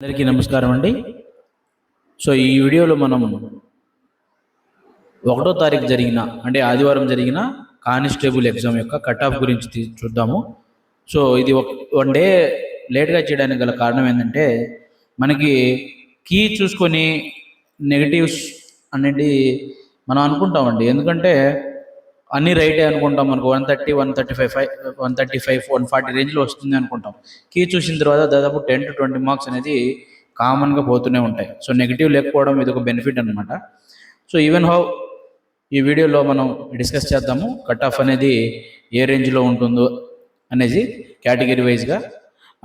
అందరికీ నమస్కారం అండి. సో ఈ వీడియోలో మనం ఒకటో తారీఖు జరిగిన అంటే ఆదివారం జరిగిన కానిస్టేబుల్ ఎగ్జామ్ యొక్క కట్ ఆఫ్ గురించి చూద్దాము. సో ఇది ఒక వన్ డే లేట్గా చేయడానికి గల కారణం ఏంటంటే మనకి కీ చూసుకొని నెగటివ్స్ అనేది మనం అనుకుంటామండి. ఎందుకంటే అన్ని రైటే అనుకుంటాం మనకు one thirty one thirty five five one thirty five one forty రేంజ్లో వస్తుంది అనుకుంటాం. కీ చూసిన తర్వాత దాదాపు టెన్ టు ట్వంటీ మార్క్స్ అనేది కామన్గా పోతూనే ఉంటాయి. సో నెగిటివ్ లేకపోవడం ఇది ఒక బెనిఫిట్ అనమాట సో ఈవెన్ హౌ ఈ వీడియోలో మనం డిస్కస్ చేద్దాము కట్ ఆఫ్ అనేది ఏ రేంజ్లో ఉంటుందో అనేది కేటగిరీ వైజ్గా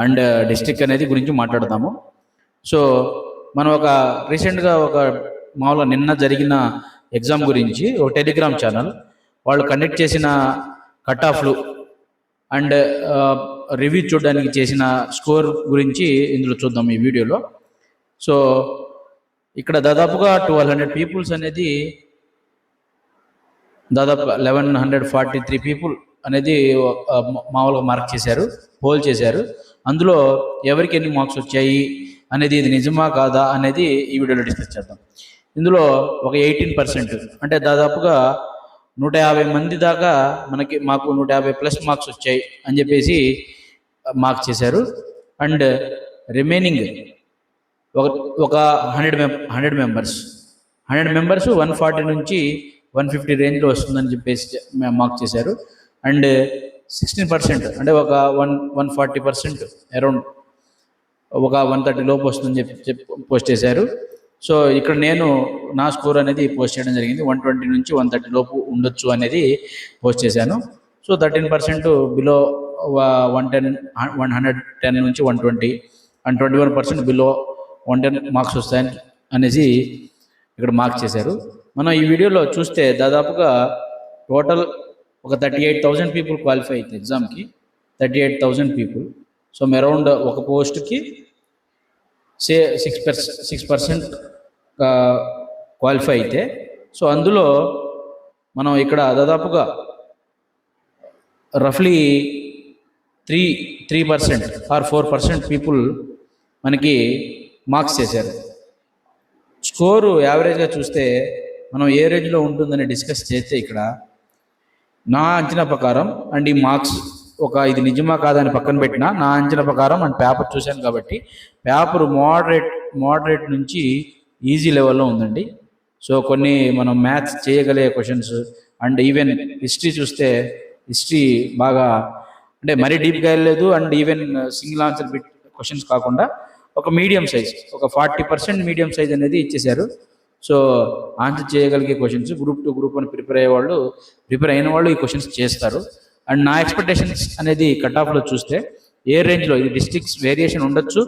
అండ్ డిస్ట్రిక్ట్ అనేది గురించి మాట్లాడదాము. సో మనం ఒక రీసెంట్గా ఒక మామూలుగా నిన్న జరిగిన ఎగ్జామ్ గురించి ఒక టెలిగ్రామ్ ఛానల్ వాళ్ళు కండక్ట్ చేసిన కట్ ఆఫ్లు అండ్ రివ్యూ చూడడానికి చేసిన స్కోర్ గురించి ఇందులో చూద్దాం ఈ వీడియోలో. సో ఇక్కడ దాదాపుగా ట్వెల్వ్ హండ్రెడ్ పీపుల్స్ అనేది దాదాపు eleven hundred forty three people అనేది మా- మామూలుగా మార్క్ చేశారు పోల్ చేశారు. అందులో ఎవరికి ఎన్ని మార్క్స్ వచ్చాయి అనేది ఇది నిజమా కాదా అనేది ఈ వీడియోలో డిస్కస్ చేద్దాం. ఇందులో ఒక ఎయిటీన్ పర్సెంట్ అంటే దాదాపుగా నూట యాభై మంది దాకా మనకి మాకు నూట యాభై ప్లస్ మార్క్స్ వచ్చాయి అని చెప్పేసి uh, మార్క్ చేశారు. అండ్ రిమైనింగ్ uh, ఒక ఒక హండ్రెడ్ మెం hundred members hundred members one forty నుంచి వన్ ఫిఫ్టీ రేంజ్లో వస్తుందని చెప్పేసి మార్క్ చేశారు. అండ్ సిక్స్టీన్ పర్సెంట్ అంటే ఒక one one forty percent around ఒక వన్ థర్టీ లోపు వస్తుందని చెప్పి చెప్పి పోస్ట్ చేశారు. సో ఇక్కడ నేను నా స్కోర్ అనేది పోస్ట్ చేయడం జరిగింది. వన్ ట్వంటీ నుంచి వన్ థర్టీ లోపు ఉండొచ్చు అనేది పోస్ట్ చేశాను. So thirteen percent below one ten one hundred ten నుంచి one twenty and twenty one percent below one ten marks వస్తాయని అనేసి ఇక్కడ మార్క్ చేశారు. మనం ఈ వీడియోలో చూస్తే దాదాపుగా టోటల్ ఒక thirty eight thousand people qualify అవుతుంది ఎగ్జామ్కి. Thirty eight thousand people. So around ఒక పోస్ట్కి say six percent six percent qualify అయితే. సో అందులో మనం ఇక్కడ దాదాపుగా రఫ్లీ three three percent or four percent people మనకి మార్క్స్ చేశారు. స్కోరు యావరేజ్గా చూస్తే మనం ఏ రేంజ్లో ఉంటుందని డిస్కస్ చేస్తే ఇక్కడ నా అంచనా ప్రకారం అండ్ ఈ మార్క్స్ ఒక ఇది నిజమా కాదని పక్కన పెట్టిన నా అంచనా ప్రకారం మన పేపర్ చూశాను కాబట్టి పేపర్ మోడరేట్ మోడరేట్ నుంచి ఈజీ లెవెల్లో ఉందండి. సో కొన్ని మనం మ్యాథ్స్ చేయగలిగే క్వశ్చన్స్ అండ్ ఈవెన్ హిస్టరీ చూస్తే హిస్టరీ బాగా అంటే మరీ డీప్గా వెళ్ళలేదు and even single answer bit questions కాకుండా ఒక మీడియం సైజ్ ఒక ఫార్టీ పర్సెంట్ మీడియం సైజ్ అనేది ఇచ్చేశారు. సో ఆన్సర్ చేయగలిగే క్వశ్చన్స్ గ్రూప్ టు గ్రూప్ అని ప్రిపేర్ అయ్యే వాళ్ళు ప్రిపేర్ అయిన వాళ్ళు ఈ క్వశ్చన్స్ చేస్తారు. అండ్ నా ఎక్స్పెక్టేషన్స్ అనేది కట్ ఆఫ్లో చూస్తే ఏ రేంజ్లో ఇది డిస్ట్రిక్ట్స్ వేరియేషన్ ఉండొచ్చు.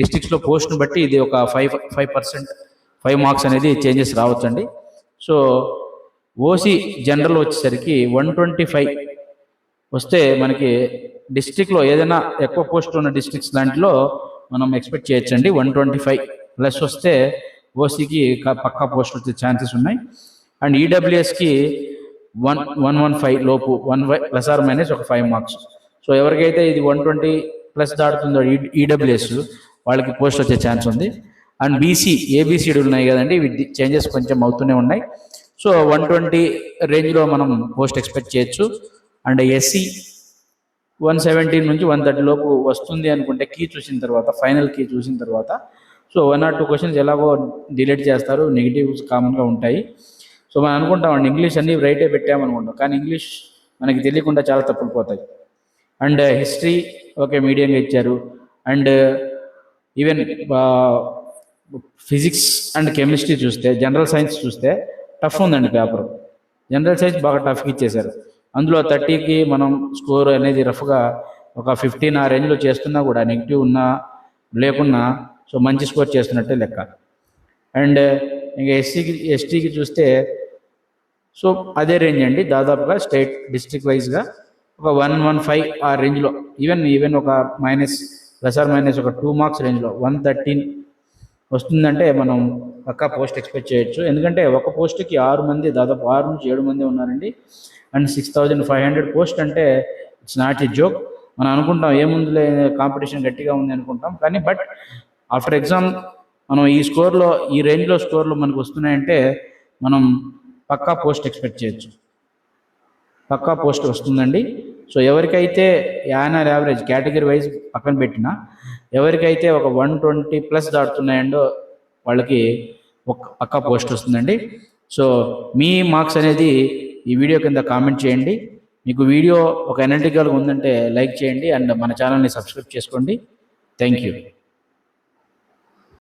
డిస్ట్రిక్ట్స్లో పోస్ట్ను బట్టి ఇది ఒక five five percent five marks అనేది చేంజెస్ రావచ్చండి. సో ఓసీ జనరల్ వచ్చేసరికి వన్ ట్వంటీ ఫైవ్ వస్తే మనకి డిస్టిక్లో ఏదైనా ఎక్కువ పోస్ట్ ఉన్న డిస్ట్రిక్ట్స్ దాంట్లో మనం ఎక్స్పెక్ట్ చేయొచ్చండి. వన్ ట్వంటీ ఫైవ్ ప్లస్ వస్తే ఓసీకి పక్కా పోస్ట్ వచ్చే ఛాన్సెస్ ఉన్నాయి. అండ్ ఈడబ్ల్యూఎస్కి వన్ వన్ వన్ ఫైవ్ లోపు one five plus or minus ఒక ఫైవ్ మార్క్స్. సో ఎవరికైతే ఇది వన్ ట్వంటీ ప్లస్ దాటుతుందో ఈడబ్ల్యూఎస్ వాళ్ళకి పోస్ట్ వచ్చే ఛాన్స్ ఉంది. అండ్ బీసీ ఏబీసీడీ ఉన్నాయి కదండి వీటి చేంజెస్ కొంచెం అవుతూనే ఉన్నాయి. సో వన్ ట్వంటీ రేంజ్లో మనం పోస్ట్ ఎక్స్పెక్ట్ చేయొచ్చు. అండ్ ఎస్సీ వన్ సెవెంటీన్ నుంచి వన్ థర్టీ లోపు వస్తుంది అనుకుంటే కీ చూసిన తర్వాత ఫైనల్ కీ చూసిన తర్వాత so one or two questions ఎలాగో డిలీట్ చేస్తారు నెగిటివ్స్ కామన్గా ఉంటాయి. సో మనం అనుకుంటామండి ఇంగ్లీష్ అన్ని రైటే పెట్టామనుకుంటాం కానీ ఇంగ్లీష్ మనకి తెలియకుండా చాలా తప్పులు పోతాయి. అండ్ హిస్టరీ ఓకే మీడియంగా ఇచ్చారు. And even physics and chemistry చూస్తే జనరల్ సైన్స్ చూస్తే టఫ్ ఉందండి పేపర్ జనరల్ సైన్స్ బాగా టఫ్గా ఇచ్చేశారు. అందులో థర్టీకి మనం స్కోర్ అనేది రఫ్గా ఒక ఫిఫ్టీన్ ఆ రేంజ్లో చేస్తున్నా కూడా నెగిటివ్ ఉన్నా లేకున్నా సో మంచి స్కోర్ చేస్తున్నట్టే లెక్క. అండ్ uh, ఇంకా ఎస్సీకి ఎస్టీకి చూస్తే సో అదే రేంజ్ అండి. దాదాపుగా స్టేట్ డిస్ట్రిక్ట్ వైజ్గా ఒక వన్ వన్ ఫైవ్ ఆ రేంజ్లో ఈవెన్ ఈవెన్ ఒక మైనస్ ప్లస్ ఆర్ మైనస్ ఒక టూ మార్క్స్ రేంజ్లో వన్ థర్టీన్ వస్తుందంటే మనం పక్కా పోస్ట్ ఎక్స్పెక్ట్ చేయొచ్చు. ఎందుకంటే ఒక పోస్ట్కి ఆరు మంది దాదాపు ఆరు నుంచి ఏడు మంది ఉన్నారండి. And six thousand five hundred post అంటే ఇట్స్ నాట్ ఎ జోక్ మనం అనుకుంటాం ఏముందిలే కాంపిటీషన్ గట్టిగా ఉంది అనుకుంటాం. కానీ బట్ ఆఫ్టర్ ఎగ్జామ్ మనం ఈ స్కోర్లో ఈ రేంజ్లో స్కోర్లు మనకు వస్తున్నాయంటే మనం పక్కా పోస్ట్ ఎక్స్పెక్ట్ చేయొచ్చు. పక్కా పోస్ట్ వస్తుందండి. సో ఎవరికైతే యానర్ యావరేజ్ కేటగిరీ వైజ్ పక్కన పెట్టినా ఎవరికైతే ఒక వన్ ట్వంటీ ప్లస్ దాటుతున్నాయండో వాళ్ళకి ఒక పక్కా పోస్ట్ వస్తుందండి. సో మీ మార్క్స్ అనేది ఈ వీడియో కింద కామెంట్ చేయండి. మీకు వీడియో ఒక ఎనర్టికల్గా ఉందంటే లైక్ చేయండి. అండ్ మన ఛానల్ని సబ్స్క్రైబ్ చేసుకోండి. Thank you.